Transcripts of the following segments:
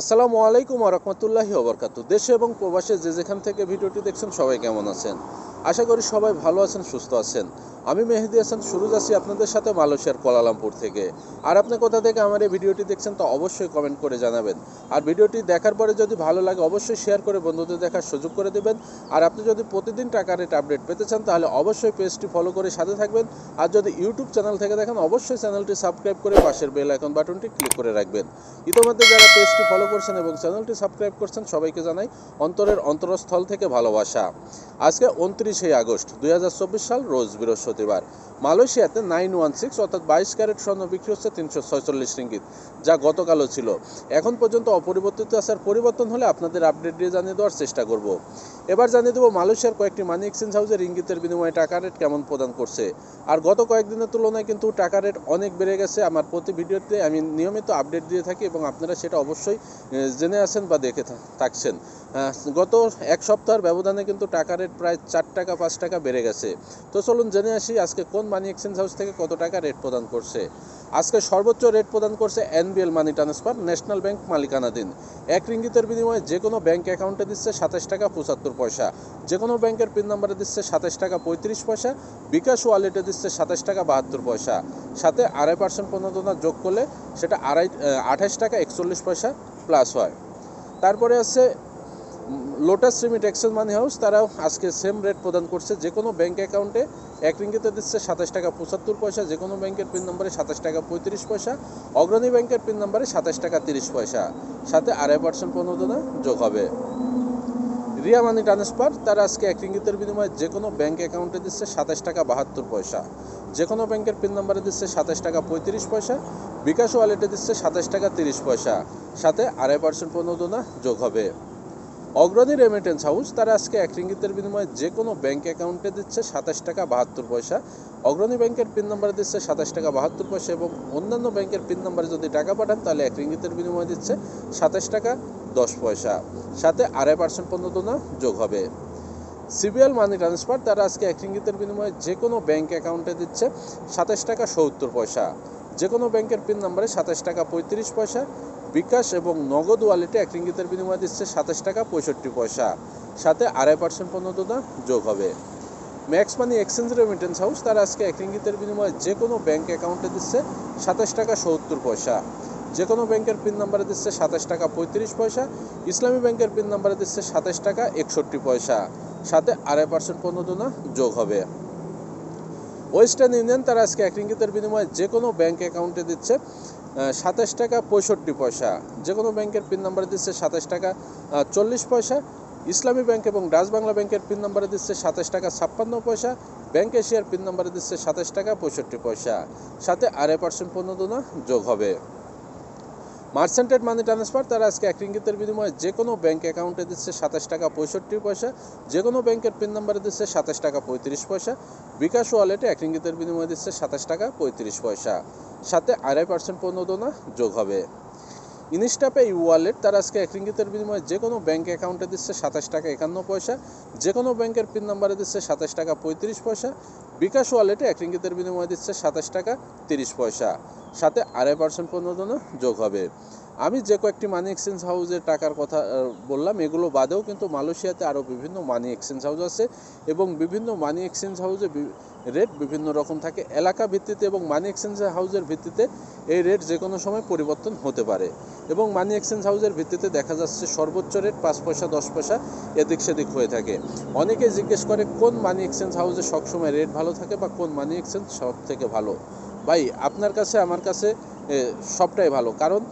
আসসালামু আলাইকুম রহমতুল্লাহি ওবরকাত দেশে এবং প্রবাসে যে যেখান থেকে ভিডিওটি দেখছেন সবাই কেমন আছেন? আশা করি সবাই ভালো আছেন, সুস্থ আছেন। আমি মেহেদি হাসান সুরজ আছি আপনাদের সাথে মালয়েশিয়ার কোলালামপুর থেকে। আর আপনি কোথা থেকে আমার এই ভিডিওটি দেখছেন তো অবশ্যই কমেন্ট করে জানাবেন। আর ভিডিওটি দেখার পরে যদি ভালো লাগে অবশ্যই শেয়ার করে বন্ধুদের দেখার সুযোগ করে দেবেন। আর আপনি যদি প্রতিদিন টাকা রেট আপডেট পেতে চান, তাহলে অবশ্যই পেজটি ফলো করে সাথে থাকবেন। আর যদি ইউটিউব চ্যানেল থেকে দেখেন, অবশ্যই চ্যানেলটি সাবস্ক্রাইব করে পাশের বেল আইকন বাটনটি ক্লিক করে রাখবেন। ইতিমধ্যে যারা পেজটি ফলো করছেন এবং চ্যানেলটি সাবস্ক্রাইব করছেন, সবাইকে জানাই অন্তরের অন্তরস্থল থেকে ভালোবাসা। আজকে উনত্রিশে আগস্ট, দুই হাজার চব্বিশ সাল, রোজ বৃহস্পতিবার মালয়েশিয়াতে নাইন ওয়ান সিক্স অর্থাৎ বাইশ ক্যারেট স্বর্ণ বিক্রি হচ্ছে তিনশো ছয়চল্লিশ রিঙ্গিত, যা গতকালও ছিল। এখন পর্যন্ত অপরিবর্তিত আসার পরিবর্তন হলে আপনাদের আপডেট দিয়ে জানিয়ে দেওয়ার চেষ্টা করব। এবার জানিয়ে দেবো মালয়েশিয়ার কয়েকটি মানি এক্সচেঞ্জ হাউসের ইঙ্গিতের বিনিময়ে টাকা রেট কেমন প্রদান করছে। আর গত কয়েকদিনের তুলনায় কিন্তু টাকা রেট অনেক বেড়ে গেছে। আমার প্রতি ভিডিওতে আমি নিয়মিত আপডেট দিয়ে থাকি এবং আপনারা সেটা অবশ্যই জেনে আছেন বা দেখে থাকছেন। গত এক সপ্তাহের ব্যবধানে কিন্তু টাকা রেট প্রায় চার টাকা, পাঁচ টাকা বেড়ে গেছে। তো চলুন জেনে আসি আজকে কোন মানি এক্সচেঞ্জ হাউস থেকে কত টাকা রেট প্রদান করছে? আজকে সর্বোচ্চ রেট প্রদান করছে NBL money transfer national bank মালিকানাধীন। এক রিঙ্গিতের বিনিময়ে যে কোনো ব্যাংক অ্যাকাউন্টে দিচ্ছে সাতাশ টাকা পঁচাত্তর পয়সা। যে কোনো ব্যাংকের পিন নাম্বারে দিচ্ছে সাতাশ টাকা পঁয়ত্রিশ পয়সা। বিকাশ ওয়ালেটে দিচ্ছে সাতাশ টাকা বাহাত্তর পয়সা। সাথে আড়াই পার্সেন্ট প্রণোদনা যোগ করলে সেটা আড়াই আঠাশ টাকা একচল্লিশ পয়সা প্লাস হয়। তারপরে আছে Lotus Remit exchange money house তারাও আজকে সেম রেট প্রদান করছে। যে কোনো ব্যাঙ্ক অ্যাকাউন্টে এক রিঙ্গিতে দিচ্ছে সাতাশ টাকা পঁচাত্তর পয়সা যে কোনো ব্যাংকের পিন নম্বরে সাতাশ টাকা পঁয়ত্রিশ পয়সা, অগ্রণী ব্যাংকের পিন নম্বরে সাতাশ টাকা তিরিশ পয়সা। সাথে আড়াই পার্সেন্ট প্রণোদনা যোগ হবে। রিয়া মানি ট্রান্সফার তারা আজকে এক রিঙ্গিতের বিনিময়ে যে কোনো ব্যাংক অ্যাকাউন্টে দিচ্ছে সাতাশ টাকা বাহাত্তর পয়সা। যে কোনো ব্যাংকের পিন নম্বরে দিচ্ছে সাতাশ টাকা পঁয়ত্রিশ পয়সা, বিকাশ ওয়ালেটে দিচ্ছে সাতাশ টাকা তিরিশ পয়সা। সাথে আড়াই পার্সেন্ট প্রণোদনা যোগ হবে। অগ্রণী রেমিটেন্স হাউস তারা আজকে এক রিঙ্গিতের বিনিময়ে যে কোনো ব্যাংক অ্যাকাউন্টে দিচ্ছে সাতাশ টাকা বাহাত্তর পয়সা। অগ্রণী ব্যাংকের পিন নম্বরে দিচ্ছে সাতাশ টাকা বাহাত্তর পয়সা এবং অন্যান্য ব্যাংকের পিন নম্বরে যদি টাকা পাঠান, তাহলে এক রিঙ্গিতের বিনিময়ে দিচ্ছে সাতাশ টাকা দশ পয়সা। সাথে আড়াই পার্সেন্ট প্রণোদনা যোগ হবে। সিবিএল মানি ট্রান্সফার তারা আজকে এক রিঙ্গিতের বিনিময়ে যে কোনো ব্যাংক অ্যাকাউন্টে দিচ্ছে সাতাশ টাকা সত্তর পয়সা। যে কোনো ব্যাংকের পিন নাম্বারে সাতাশ টাকা পঁয়ত্রিশ পয়সা, বিকাশ এবং নগদ ওয়ালেটে এক রিঙ্গিতের বিনিময়ে দিচ্ছে সাতাশ টাকা পঁয়ষট্টি পয়সা। সাথে আড়াই পার্সেন্ট প্রণোদনা যোগ হবে। Max money exchange remittance house তারা আজকে এক রিঙ্গিতের বিনিময়ে যে কোনো ব্যাংক অ্যাকাউন্টে দিচ্ছে সাতাশ টাকা সত্তর পয়সা। যে কোনো ব্যাংকের পিন নাম্বারে দিচ্ছে সাতাশ টাকা পঁয়ত্রিশ পয়সা, ইসলামী ব্যাংকের পিন নাম্বারে দিচ্ছে সাতাশ টাকা একষট্টি পয়সা। সাথে আড়াই পার্সেন্ট প্রণোদনা যোগ হবে। ওয়েস্টার্ন ইউনিয়ন তারা আজকে এক রিঙ্গিতের বিনিময়ে যে কোনো ব্যাংক অ্যাকাউন্টে দিচ্ছে সাতাশ টাকা পঁয়ষট্টি পয়সা। যে কোনো ব্যাংকের পিন নাম্বারে দিচ্ছে সাতাশ টাকা চল্লিশ পয়সা। ইসলামী ব্যাংক এবং ডাচ বাংলা ব্যাংকের পিন নাম্বারে দিচ্ছে সাতাশ টাকা ছাপ্পান্ন পয়সা। ব্যাংক এশিয়ার পিন নাম্বারে দিচ্ছে সাতাশ টাকা পঁয়ষট্টি পয়সা। সাথে আড়াই পার্সেন্ট পণ্য দোনা যোগ হবে। মার্চেন্টেড মানি ট্রান্সফার, তারা আজকে এক রিঙ্গিতের বিনিময়ে যে কোনো ব্যাঙ্ক অ্যাকাউন্টে দিচ্ছে সাতাশ টাকা পঁয়ষট্টি পয়সা যে কোনো ব্যাংকের পিন নাম্বারে দিচ্ছে সাতাশ টাকা পঁয়ত্রিশ পয়সা, বিকাশ ওয়ালেটে এক রিঙ্গিতের বিনিময়ে দিচ্ছে সাতাশ টাকা পঁয়ত্রিশ পয়সা। সাথে আড়াই পার্সেন্ট প্রণোদনা যোগ হবে। ইনস্টাপে ই ওয়ালেট তারা আজকে এক রিঙ্গিতের বিনিময়ে যে কোনো ব্যাঙ্ক অ্যাকাউন্টে দিচ্ছে সাতাশ টাকা একান্ন পয়সা, যে কোনো ব্যাংকের পিন নাম্বারে দিচ্ছে সাতাশ টাকা পঁয়ত্রিশ পয়সা, বিকাশ ওয়ালেটে এক রিঙ্গিতের বিনিময়ে দিচ্ছে সাতাশ টাকা তিরিশ পয়সা। সাথে আড়াই পার্সেন্ট পণ্য যোগ হবে। আমি যে কয়েকটি মানি এক্সচেঞ্জ হাউসের টাকার কথা বললাম, এগুলো বাদেও কিন্তু মালয়েশিয়াতে আরও বিভিন্ন মানি এক্সচেঞ্জ হাউস আছে এবং বিভিন্ন মানি এক্সচেঞ্জ হাউসে রেট বিভিন্ন রকম থাকে। এলাকা ভিত্তিতে এবং মানি এক্সচেঞ্জ হাউসের ভিত্তিতে এই রেট যে কোনো সময় পরিবর্তন হতে পারে এবং মানি এক্সচেঞ্জ হাউসের ভিত্তিতে দেখা যাচ্ছে সর্বোচ্চ রেট পাঁচ পয়সা, দশ পয়সা এদিক সেদিক হয়ে থাকে। অনেকে জিজ্ঞেস করে, কোন মানি এক্সচেঞ্জ হাউসে সবসময় রেট ভালো থাকে বা কোন মানি এক্সচেঞ্জ সব থেকে ভালো? ভাই, আপনার কাছে, আমার কাছে সবটাই ভালো। কারণ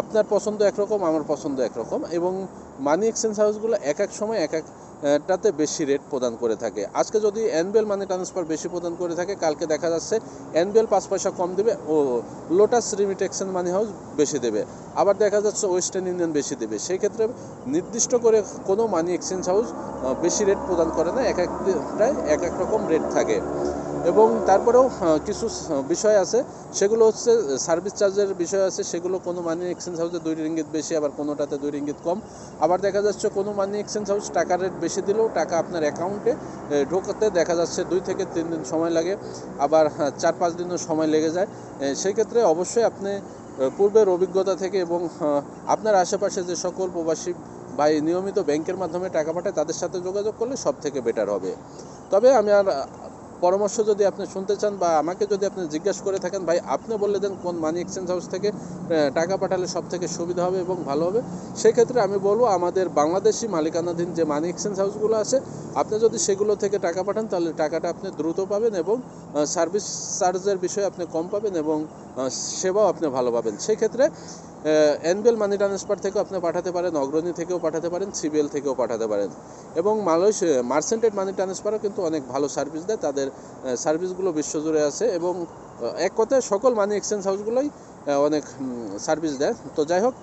আপনার পছন্দ একরকম, আমার পছন্দ একরকম এবং মানি এক্সচেঞ্জ হাউসগুলো এক এক সময় এক এক টাতে বেশি রেট প্রদান করে থাকে। আজকে যদি এনবিএল মানি ট্রান্সফার বেশি প্রদান করে থাকে, কালকে দেখা যাচ্ছে এনবিএল পাঁচ পয়সা কম দেবে ও Lotus Remit exchange money house বেশি দেবে। আবার দেখা যাচ্ছে ওয়েস্টার্ন ইউনিয়ন বেশি দেবে। সেই ক্ষেত্রে নির্দিষ্ট করে কোনো মানি এক্সচেঞ্জ হাউস বেশি রেট প্রদান করে না এক একটায় এক এক রকম রেট থাকে। এবং তারপরেও কিছু বিষয় আছে। সেগুলো হচ্ছে সার্ভিস চার্জের বিষয় আছে। সেগুলো কোনো মানি এক্সচেঞ্জ হাউসে দুই রিঙ্গিত বেশি, আবার কোনোটাতে দুই রিঙ্গিত কম। আবার দেখা যাচ্ছে, কোনো মানি এক্সচেঞ্জ হাউস টাকার রেট বেশি দিলেও টাকা আপনার অ্যাকাউন্টে ঢোকাতে দেখা যাচ্ছে দুই থেকে তিন দিন সময় লাগে। আবার চার, পাঁচ দিনও সময় লেগে যায়। সেই ক্ষেত্রে অবশ্যই আপনি পূর্বের অভিজ্ঞতা থেকে এবং আপনার আশেপাশে যে সকল প্রবাসী ভাই নিয়মিত ব্যাংকের মাধ্যমে টাকা পাঠায়, তাদের সাথে যোগাযোগ করলে সব থেকে বেটার হবে। তবে আমি আর পরামর্শ যদি আপনি শুনতে চান বা আমাকে যদি আপনি জিজ্ঞাসা করে থাকেন, ভাই, আপনি বলে দেন কোন মানি এক্সচেঞ্জ হাউস থেকে টাকা পাঠালে সব থেকে সুবিধা হবে এবং ভালো হবে? সেক্ষেত্রে আমি বলব, আমাদের বাংলাদেশি মালিকানাধীন যে মানি এক্সচেঞ্জ হাউসগুলো আছে, আপনি যদি সেগুলো থেকে টাকা পাঠান, তাহলে টাকাটা আপনি দ্রুত পাবেন এবং সার্ভিস চার্জের বিষয়ে আপনি কম পাবেন এবং সেবাও আপনি ভালো পাবেন। সেক্ষেত্রে এনবিএল মানি ট্রান্সফার থেকেও আপনি পাঠাতে পারেন, অগ্রণী থেকেও পাঠাতে পারেন সিবিএল থেকেও পাঠাতে পারেন। এবং মালয়েশিয়া মার্সেন্টেড মানি ট্রান্সফারও কিন্তু অনেক ভালো সার্ভিস দেয়। তাদের সার্ভিসগুলো বিশ্বজুড়ে আছে এবং এক কথায় সকল মানি এক্সচেঞ্জ হাউসগুলোই অনেক সার্ভিস দেয়। তো যাই হোক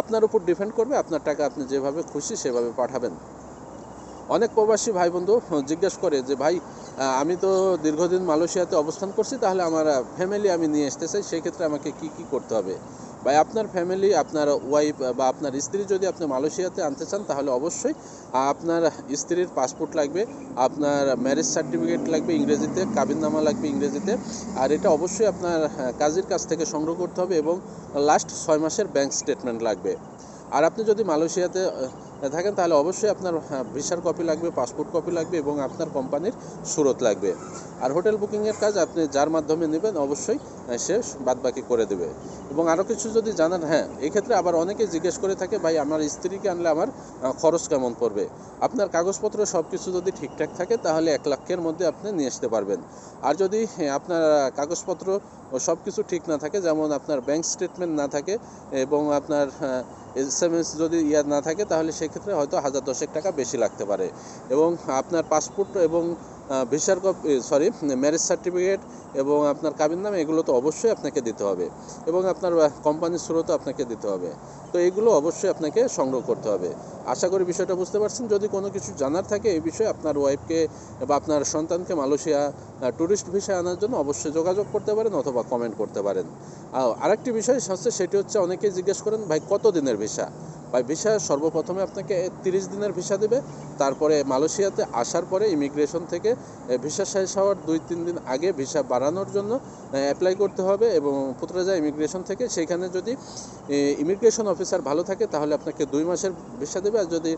আপনার উপর ডিপেন্ড করবে, আপনার টাকা আপনি যেভাবে খুশি সেভাবে পাঠাবেন। অনেক প্রবাসী ভাই বন্ধু জিজ্ঞেস করে যে, ভাই আমি তো দীর্ঘদিন মালয়েশিয়াতে অবস্থান করছি, তাহলে আমার ফ্যামিলি আমি নিয়ে আসতে চাই, সেক্ষেত্রে আমাকে কি কি করতে হবে? ভাই, আপনার ফ্যামিলি আপনার ওয়াইফ বা আপনার স্ত্রী যদি আপনি মালয়েশিয়াতে আনতে চান, তাহলে অবশ্যই আপনার স্ত্রীর পাসপোর্ট লাগবে, আপনার ম্যারেজ সার্টিফিকেট লাগবে ইংরেজিতে, কাবিননামা লাগবে ইংরেজিতে, আর এটা অবশ্যই আপনার কাজের কাছ থেকে সংগ্রহ করতে হবে এবং লাস্ট ছয় মাসের ব্যাংক স্টেটমেন্ট লাগবে। আর আপনি যদি মালয়েশিয়াতে থাকেন তাহলে অবশ্যই আপনার হ্যাঁ, ভিসার কপি লাগবে পাসপোর্ট কপি লাগবে এবং আপনার কোম্পানির সুরত লাগবে। আর হোটেল বুকিংয়ের কাজ আপনি যার মাধ্যমে নেবেন অবশ্যই সে বাদবাকি করে দেবে। এবং আরও কিছু যদি জানান হ্যাঁ এক্ষেত্রে আবার অনেকে জিজ্ঞেস করে থাকে ভাই আমার স্ত্রীকে আনলে আমার খরচ কেমন পড়বে? আপনার কাগজপত্র সব কিছু যদি ঠিকঠাক থাকে তাহলে এক লাখের মধ্যে আপনি নিয়ে আসতে পারবেন। আর যদি হ্যাঁ, আপনার কাগজপত্র সব কিছু ঠিক না থাকে যেমন আপনার ব্যাংক স্টেটমেন্ট না থাকে এবং আপনার এস এম এস যদি ইয়ার না থাকে, তাহলে সেক্ষেত্রে হয়তো হাজার দশেক টাকা বেশি লাগতে পারে। এবং আপনার পাসপোর্ট এবং ভিসার কপি সরি ম্যারেজ সার্টিফিকেট এবং আপনার কাবিন নাম এগুলো তো অবশ্যই আপনাকে দিতে হবে। এবং আপনার কোম্পানির স্রোতও আপনাকে দিতে হবে। তো এগুলো অবশ্যই আপনাকে সংগ্রহ করতে হবে। আশা করি বিষয়টা বুঝতে পারছেন। যদি কোনো কিছু জানার থাকে এই বিষয়ে আপনার ওয়াইফকে বা আপনার সন্তানকে মালয়েশিয়া ট্যুরিস্ট ভিসা আনার জন্য অবশ্যই যোগাযোগ করতে পারেন অথবা কমেন্ট করতে পারেন। আর আরেকটি বিষয় হচ্ছে, সেটি হচ্ছে অনেকেই জিজ্ঞেস করেন, ভাই কত দিনের ভিসা ভাই, ভিসা সর্বপ্রথমে আপনাকে তিরিশ দিনের ভিসা দেবে। তারপরে মালয়েশিয়াতে আসার পরে ইমিগ্রেশন থেকে ভিসা শেষ হওয়ার দুই, তিন দিন আগে ভিসা বাড়ানোর জন্য অ্যাপ্লাই করতে হবে এবং পুত্রজা ইমিগ্রেশন থেকে সেখানে যদি ইমিগ্রেশন অফিসার ভালো থাকে তাহলে আপনাকে দুই মাসের ভিসা দেবে আর যদি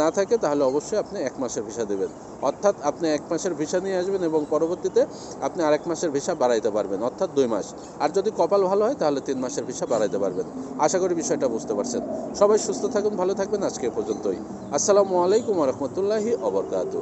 না থাকে তাহলে অবশ্যই আপনি এক মাসের ভিসা দেবেন। অর্থাৎ আপনি এক মাসের ভিসা নিয়ে আসবেন এবং পরবর্তীতে আপনি আরেক মাসের ভিসা বাড়াইতে পারবেন, অর্থাৎ দুই মাস। আর যদি কপাল ভালো হয় তাহলে তিন মাসের ভিসা বাড়াইতে পারবেন। আশা করি বিষয়টা বুঝতে পারছেন। সবাই সুস্থ থাকুন ভালো থাকবেন। আজকে পর্যন্তই। আসসালামু আলাইকুম রহমতুল্লাহি অবরকাত